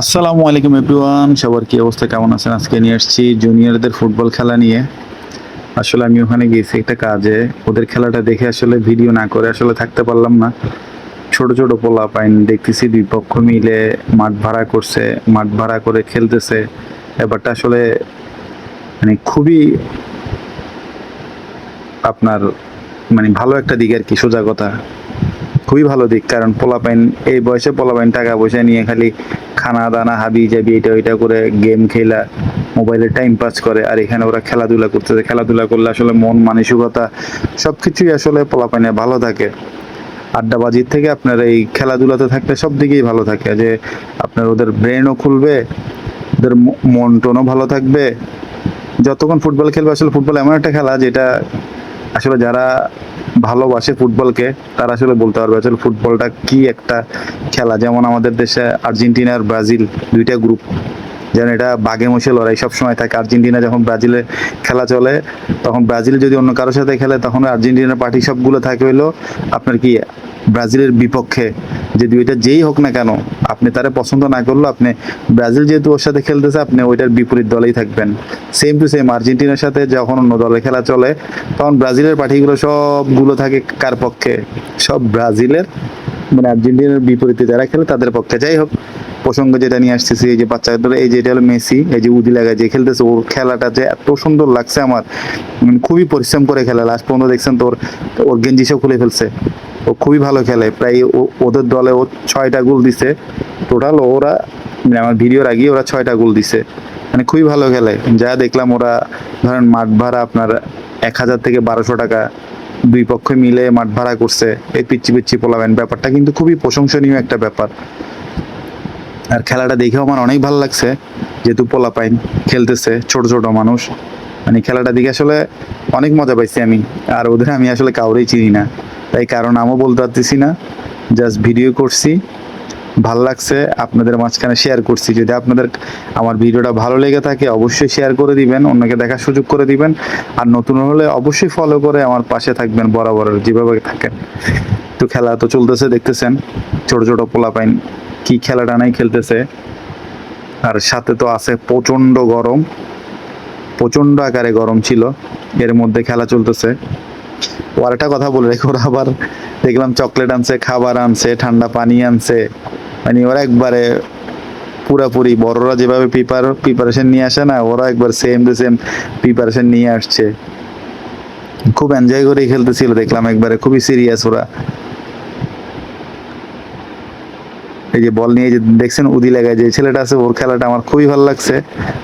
আসসালামু আলাইকুম এভরিওয়ান। সবার কি অবস্থা? কেমন আছেন? আজকে নিয়ে আসছি জুনিয়রদের ফুটবল খেলা নিয়ে। আসলে আমি ওখানে গেছি একটা কাজে। ওদের খেলাটা দেখে আসলে ভিডিও না করে আসলে থাকতে পারলাম না। ছোট ছোট পোলা পাইন দেখতেছি দুই পক্ষ মিলে মাঠ ভাড়া করছে, মাঠ ভাড়া করে খেলতেছে। ব্যাপারটা আসলে মানে খুবই আপনার মানে ভালো একটা দিক আর কি, সোজা কথা। খুবই ভালো দিক, কারণ পোলাপাইন, এই বয়সে পোলাপাইন টাকা পয়সা নিয়ে খালি খানা দানা, হাবি জাবি, এটা ওইটা করে গেম খেলা মোবাইলে টাইম পাস করে, আর এখানে ওরা খেলাধুলা করতেছে। খেলাধুলা করলে আসলে মন মানসিকতা সব কিছুই আসলে পোলাপাইনে ভালো থাকে। আড্ডাবাজির থেকে আপনার এই খেলাধুলাতে থাকলে সব দিকেই ভালো থাকে, যে আপনার ওদের ব্রেনও খুলবে, ওদের মন টনও ভালো থাকবে। যতক্ষণ ফুটবল খেলবে, আসলে ফুটবল এমন একটা খেলা যেটা আসলে যারা ভালোবাসে ফুটবলকে, তারা আসলে বলতে পারবে আসলে ফুটবলটা কি একটা খেলা। যেমন আমাদের দেশে আর্জেন্টিনা আর ব্রাজিল দুইটা গ্রুপ যেন এটা বাঘে মশে লড়াই সবসময় থাকে। আর্জেন্টিনা যখন ব্রাজিলে খেলা চলে, তখন ব্রাজিল যদি অন্য কারোর সাথে খেলে, তখন আর্জেন্টিনার পার্টি সবগুলো থাকে হইল আপনার কি ব্রাজিলের বিপক্ষে। যে দুইটা যেই হোক না কেন আপনি তারা পছন্দ না করলেও আপনি ব্রাজিল যেহেতু ওর সাথে খেলতেছে আপনি ওইটার বিপরীত দলেই থাকবেন। সেম টু সেম আর্জেন্টিনার সাথে যখন অন্য দলে খেলা চলে তখন ব্রাজিলের পার্টিগুলো সবগুলো থাকে কার পক্ষে? সব ব্রাজিলের মানে আর্জেন্টিনার বিপরীতে যারা খেলে তাদের পক্ষে। যাই হোক প্রসঙ্গ যেটা নিয়ে আসতেছি এই যে বাচ্চাদের এই যে এটা হলো মেসি এই যে উদি লাগায় যে খেলতেছে ওর খেলাটা যে এত সুন্দর লাগছে আমার। উম, খুবই পরিশ্রম করে খেলে লাস্ট পর্যন্ত দেখছেন তোর ওর গেঞ্জি সব খুলে ফেলছে। ও খুবই ভালো খেলে। প্রায় ওদের দলে ও ছয়টা গোল দিছে। টোটাল ওরা মানে আমার ভিডিওর আগে ওরা ছয়টা গোল দিছে। মানে খুবই ভালো খেলে। যা দেখলাম ওরা, ধরেন মাঠ ভাড়া আপনার এক হাজার থেকে বারোশো টাকা। দুই পক্ষ মিলে মাঠ ভাড়া করছে। এই পিচ্ছি পিচ্ছি পোলাবেন ব্যাপারটা কিন্তু খুবই প্রশংসনীয় একটা ব্যাপার। আর খেলাটা দেখেও আমার অনেক ভালো লাগছে, যেহেতু পোলাপাইন খেলতেছে, ছোট ছোট মানুষ। মানে খেলাটা দেখে আসলে অনেক মজা পাইছি আমি। আর ওদের আমি আসলে কাউরেই চিনি না। তাই কারণ আমও বলতে পারতেছি না। জাস্ট ভিডিও করছি। ভালো লাগছে, আপনাদের মাঝখানে শেয়ার করছি। যদি আপনাদের আমার ভিডিওটা ভালো লেগে থাকে, অবশ্যই শেয়ার করে দিবেন, অন্যকে দেখার সুযোগ করে দিবেন। আর নতুন হলে অবশ্যই ফলো করে আমার পাশে থাকবেন বরাবর যেভাবে থাকেন। তো খেলা তো চলতেছে, দেখতেছেন, ছোট ছোট পোলাপাইন কি খেলাটা নাই খেলতেছে। আর সাথে তো আছে প্রচণ্ড গরম প্রচণ্ড আকারে গরম ছিল। এর মধ্যে খেলা চলতেছে। আরেকটা কথা বলে রেখে, ওরা আবার দেখলাম চকলেট আনছে, খাবার আনছে, ঠান্ডা পানি আনছে। মানে ওরা একবারে পুরাপুরি, বড়রা যেভাবে প্রিপার প্রিপারেশন নিয়ে আসে না, ওরা একবার সেম টু সেম প্রিপারেশন নিয়ে আসছে। খুব এনজয় করেই খেলতেছিল দেখলাম একবারে, খুবই সিরিয়াস ওরা। এই যে বল নিয়ে যে দেখছেন উদি লাগায় যে ছেলেটা আছে, ওর খেলাটা আমার খুবই ভালো লাগছে।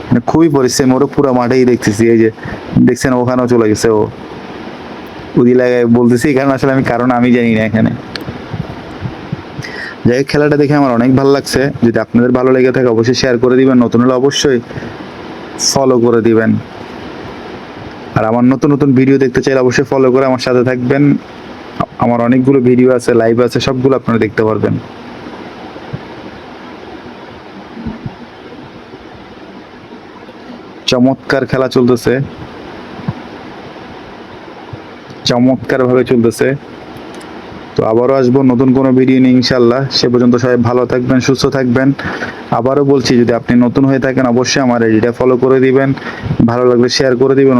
মানে খুবই পরিশ্রম, ওরা পুরো মাঠেই দেখতেছি, এই যে দেখছেন ওখানেও চলে গেছে ও। উদি বলতেছি কারণ আসলে আমি কারণ আমি জানি না এখানে। যাই খেলাটা দেখে আমার অনেক ভালো লাগছে। যদি আপনাদের ভালো লেগে থাকে, অবশ্যই শেয়ার করে দিবেন। নতুন হলে অবশ্যই ফলো করে দিবেন। আর আমার নতুন নতুন ভিডিও দেখতে চাইলে অবশ্যই ফলো করে আমার সাথে থাকবেন। আমার অনেকগুলো ভিডিও আছে লাইভ আছে, সবগুলো আপনারা দেখতে পারবেন। চমৎকার খেলা চলতেছে। চমৎকার ভাবে চলতেছে। তো আবারও আসব নতুন কোনো ভিডিও নিয়ে ইনশাল্লাহ সে পর্যন্ত সবাই ভালো থাকবেন, সুস্থ থাকবেন। আবারও বলছি, যদি আপনি নতুন হয়ে থাকেন, অবশ্যই আমার এডিটা ফলো করে দিবেন। ভালো লাগলে শেয়ার করে দিবেন।